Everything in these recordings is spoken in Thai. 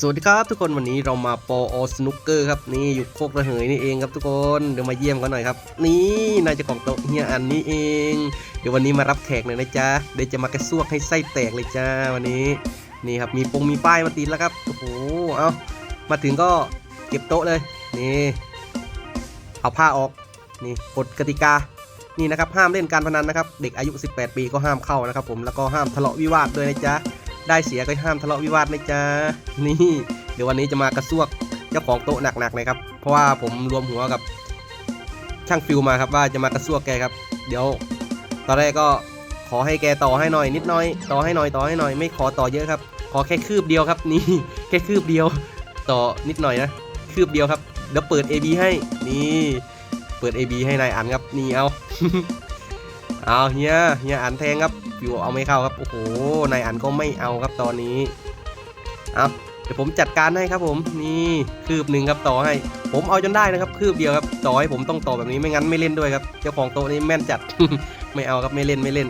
สวัสดีครับทุกคนวันนี้เรามาปออสนุกเกอร์ครับนี่อยู่โคกระเหยนี่เองครับทุกคนเดี๋ยวมาเยี่ยมกันหน่อยครับ นี่นายเจ้าของโต๊ะเฮียอันนี้เอง เดี๋ยววันนี้มารับแขกหน่อยนะจ๊ะเดี๋ยวจะมากระซวกให้ไส้แตกเลยจ้าวันนี้นี่ครับมีปงมีป้ายมาติดแล้วครับโอ้โหเอามาถึงก็เก็บโต๊ะเลยนี่เอาผ้าออกนี่กฎกติกานี่นะครับห้ามเล่นการพนันนะครับ เด็กอายุ 18 ปีก็ห้ามเข้านะครับ ผมแล้วก็ห้ามทะเลาะวิวาทด้วยนะจ๊ะ ได้เสียก็ห้ามทะเลาะวิวาทนะจ๊ะนี่ เดี๋ยววันนี้จะมากระซวกเจ้าของโต๊ะหนักๆเลยครับ เพราะว่าผมรวมหัวกับช่างฟิลมาครับว่าจะมากระซวกแกครับ เดี๋ยว ตอนแรกก็ขอให้แกต่อให้หน่อยนิดน่อย ต่อให้หน่อยต่อให้หน่อยไม่ขอต่อเยอะครับ ขอแค่คืบเดียวครับ นี่แค่คืบเดียว ต่อนิดหน่อยนะคืบเดียวครับเดี๋ยวเปิด AB ให้นี่เปิด AB ให้นายอันครับนี่เอาเอาเฮียเฮียอันแทงครับ ฟิวเอาไม่เข้าครับ โอ้โห นายอันก็ไม่เอาครับตอนนี้เอาเดี๋ยวผมจัดการให้ครับผมนี่คืบหนึ่งครับต่อให้ ผมเอาจนได้นะครับ คืบเดียวครับต่อให้ผมต้องต่อแบบนี้ไม่งั้นไม่เล่นด้วยครับ เจ้าของโต๊ะนี้แม่นจัด ไม่เอาครับไม่เล่นไม่เล่น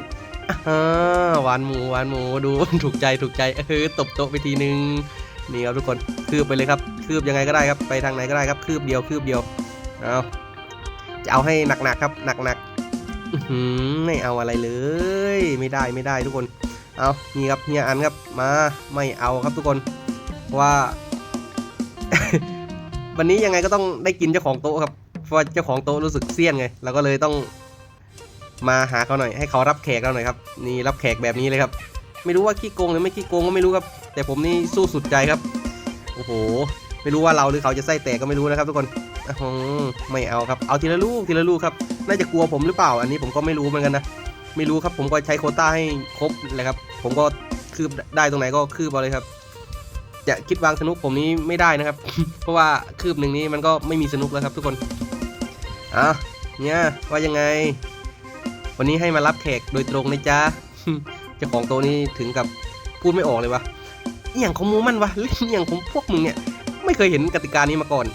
หวานหมูหวานหมูดูถูกใจถูกใจเออตบโต๊ะไปทีนึงนี่ครับทุกคนคืบไปเลยครับคืบยังไงก็ได้ครับไปทางไหนก็ได้ครับคืบเดียวคืบเดียวเอาจะเอาให้หนักๆครับหนักๆ ไม่เอาอะไรเลย ไม่ได้ไม่ได้ทุกคน เอานี่ครับเฮียอันครับมาไม่เอาครับทุกคนว่า วันนี้ยังไงก็ต้องได้กินเจ้าของโต๊ะครับเพราะเจ้าของโต๊ะรู้สึกเซียนไงเราก็เลยต้องมาหาเขาหน่อยให้เขารับแขกเราหน่อยครับนี่รับแขกแบบนี้เลยครับ ไม่รู้ว่าขี้โกงหรือไม่ขี้โกงก็ไม่รู้ครับ แต่ผมนี่สู้สุดใจครับ โอ้โห ไม่รู้ว่าเราหรือเขาจะไส้แตกก็ไม่รู้นะครับทุกคนอื้อไม่เอาครับ เอาทีละลูกทีละลูกครับ น่าจะกลัวผมหรือเปล่า อันนี้ผมก็ไม่รู้เหมือนกันนะ ไม่รู้ครับผมก็ใช้โคต้าให้ครบเลยครับ ผมก็คืบได้ตรงไหนก็คืบเอาเลยครับ จะคิดวางสนุกผมนี้ไม่ได้นะครับ เพราะว่าคืบหนึ่งนี้มันก็ไม่มีสนุกแล้วครับทุกคน อะเนี่ยว่ายังไง วันนี้ให้มารับแขกโดยตรงนะจ๊ะเจ้าของโตนี้ถึงกับพูดไม่ออกเลยวะอหย่างของมูมันวะหรืออย่างของพวกมึงเนี่ย ไม่เคยเห็นกติกานี้มาก่อน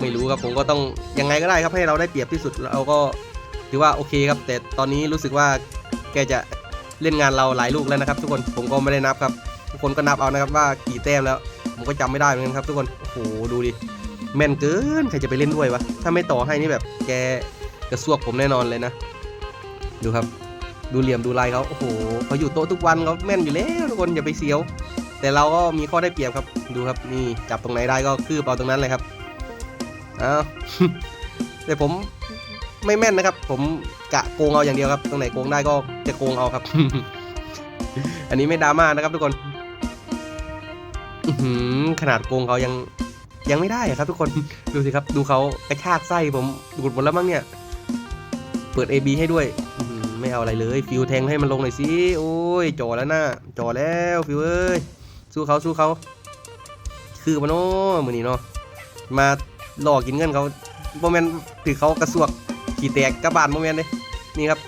ไม่รู้ครับผมก็ต้องยังไงก็ได้ครับให้เราได้เปรียบที่สุดเราก็ถือว่าโอเคครับ แต่ตอนนี้รู้สึกว่าแกจะเล่นงานเราหลายลูกแล้วนะครับ ทุกคนผมก็ไม่ได้นับครับทุกคนก็นับเอานะครับว่ากี่แต้มแล้ว ผมก็จำไม่ได้เหมือนกันครับ ทุกคนโอ้โหดูดิแม่นเกินใครจะไปเล่นด้วยวะถ้าไม่ต่อให้นี่แบบแกกระซวกผมแน่นอนเลยนะ ดูครับ ดูเหลี่ยมดูลายเขาโอ้โหเขาอยู่โต๊ะทุกวันเขาแม่นอยู่แล้วทุกคนอย่าไปเสียว แต่เราก็มีข้อได้เปรียบครับดูครับนี่จับตรงไหนได้ก็คืบเอาตรงนั้นเลยครับเอาแต่ผมไม่แม่นนะครับ ผมกะโกงเอาอย่างเดียวครับ ตรงไหนโกงได้ก็จะโกงเอาครับ อันนี้ไม่ดราม่านะครับทุกคนขนาดโกงเขายังยังไม่ได้อะครับ ทุกคนดูสิครับ ดูเขากระชากไส้ผมดูดหมดแล้วมั้งเนี่ย เปิด AB ให้ด้วยไม่เอาอะไรเลย ฟิวแทงให้มันลงหน่อยสิโอ้ยจ่อแล้วนะจ่อแล้วฟิวเอ้ย สู้เขาสู้เขาคือมาโน่มือนี้เนาะมาหลอกกินเงินเขาโมเมนถือเขากระสวกขี่แตกกระบาลโมเมนเลยนี่ครับ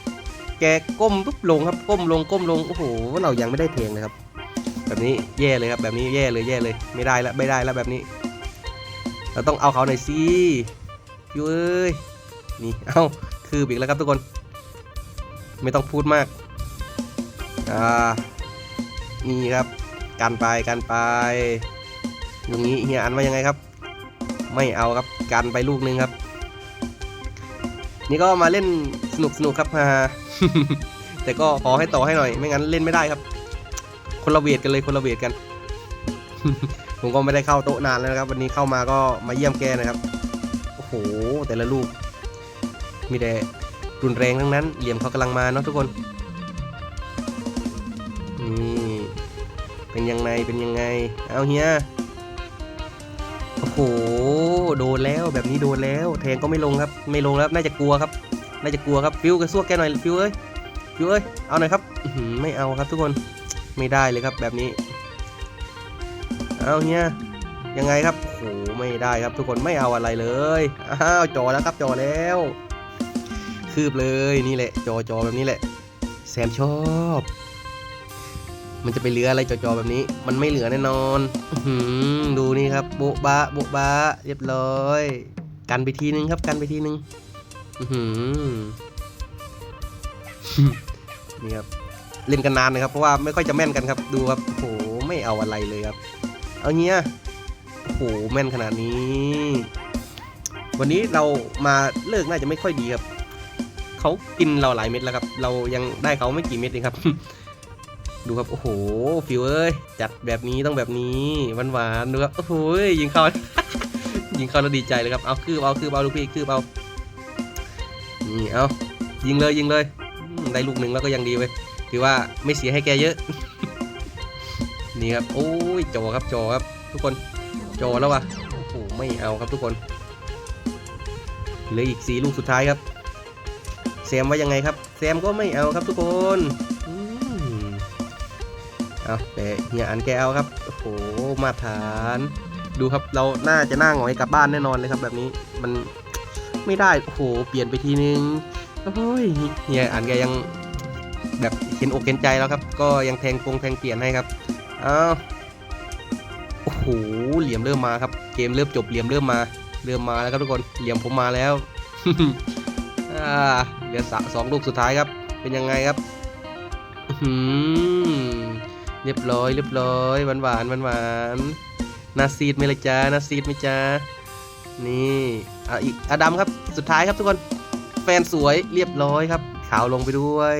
แกก้มปุ๊บลงครับก้มลงก้มลงโอ้โหเรายังไม่ได้เพลงเลยครับ แบบนี้แย่เลยครับแบบนี้แย่เลยแย่เลย ไม่ได้แล้วไม่ได้แล้วแบบนี้ เราต้องเอาเขาหน่อยสิยูเอ้ยนี่เอาคืออีกแล้วครับทุกคน ไม่ต้องพูดมากอ่านี่ครับ กันไปกันไปอย่างนี้เฮียอันว่ายังไงครับ ไม่เอาครับกันไปลูกนึงครับ นี่ก็มาเล่นสนุกสนุกครับฮ่าแต่ก็ขอให้ต่อให้หน่อย ไม่งั้นเล่นไม่ได้ครับ คนละเวทกันเลยคนละเวทกัน ผมก็ไม่ได้เข้าโต๊ะนานแล้วนะครับ วันนี้เข้ามาก็มาเยี่ยมแกนะครับโอ้โหแต่ละลูก มีแต่รุนแรงทั้งนั้นเหลี่ยมเขากำลังมาเนาะทุกคน เป็นยังไงเป็นยังไง เอาเฮียโอ้โหโดนแล้วแบบนี้โดนแล้ว แทงก็ไม่ลงครับ ไม่ลงแล้วน่าจะกลัวครับ น่าจะกลัวครับฟิวกระซวกแกหน่อยฟิวเอ้ยฟิวเอ้ยเอาหน่อยครับไม่เอาครับทุกคนไม่ได้เลยครับแบบนี้ เอาเฮียยังไงครับโอ้โหไม่ได้ครับทุกคนไม่เอาอะไรเลยอ้าวจอแล้วครับจอแล้ว คืบเลยนี่แหละ จอจอแบบนี้แหละ แซมชอบ มันจะไปเหลืออะไรจอๆแบบนี้ มันไม่เหลือแน่นอนอดูนี่ครับโบ๊ะบะโบ๊ะบะเรียบร้อย กันไปทีนึงครับ กันไปทีนึงนี่ครับ เล่นกันนานนะครับ เพราะว่าไม่ค่อยจะแม่นกันครับ ดูครับโอ้โหไม่เอาอะไรเลยครับ เอาเงี้ยโอ้โหแม่นขนาดนี้ วันนี้เรามาเลิกน่าจะไม่ค่อยดีครับ เขากินเราหลายเม็ดแล้วครับ เรายังได้เขาไม่กี่เม็ดเองครับ ดูครับ โอ้โห ฟิวเอ้ย จัดแบบนี้ต้องแบบนี้หวานๆดูครับ โอ้โหยิงเข้า ยิงเข้าแล้วดีใจเลยครับ เอาคืบเอาคืบเอาลูกพี่คืบเอา นี่เอายิงเลยยิงเลย ได้ลูกหนึ่งแล้วก็ยังดีเว้ย ถือว่าไม่เสียให้แกเยอะ นี่ครับ โอ้ยจอครับจอครับ ทุกคนจอแล้ววะโอ้โห ไม่เอาครับทุกคน เหลืออีกสีลูกสุดท้ายครับ แซมว่ายังไงครับ แซมก็ไม่เอาครับทุกคน เอาแต่เฮียอันแกเอาครับ โอ้โห มาตรฐาน ดูครับ เราน่าจะน่าหงอยกลับบ้านแน่นอนเลยครับ แบบนี้ มันไม่ได้ โอ้โห เปลี่ยนไปทีนึง โอ้ย เฮียอันแกยังแบบเห็นอกเห็นใจแล้วครับ ก็ยังแทงปงแทงเปลี่ยนให้ครับเอาโอ้โห เหลี่ยมเริ่มมาครับ เกมเริ่มจบเหลี่ยมเริ่มมา เริ่มมาแล้วครับทุกคน เหลี่ยมผมมาแล้วอ่าเหลือสะสองลูกสุดท้ายครับ เป็นยังไงครับ อื้อหือ เรียบร้อยเรียบร้อยหวานหวานหวานหวานนาซีดไหม่ละจ้านาซีดไหม่จ้านี่อะอีกอดัมครับสุดท้ายครับทุกคนแฟนสวยเรียบร้อยครับขาวลงไปด้วย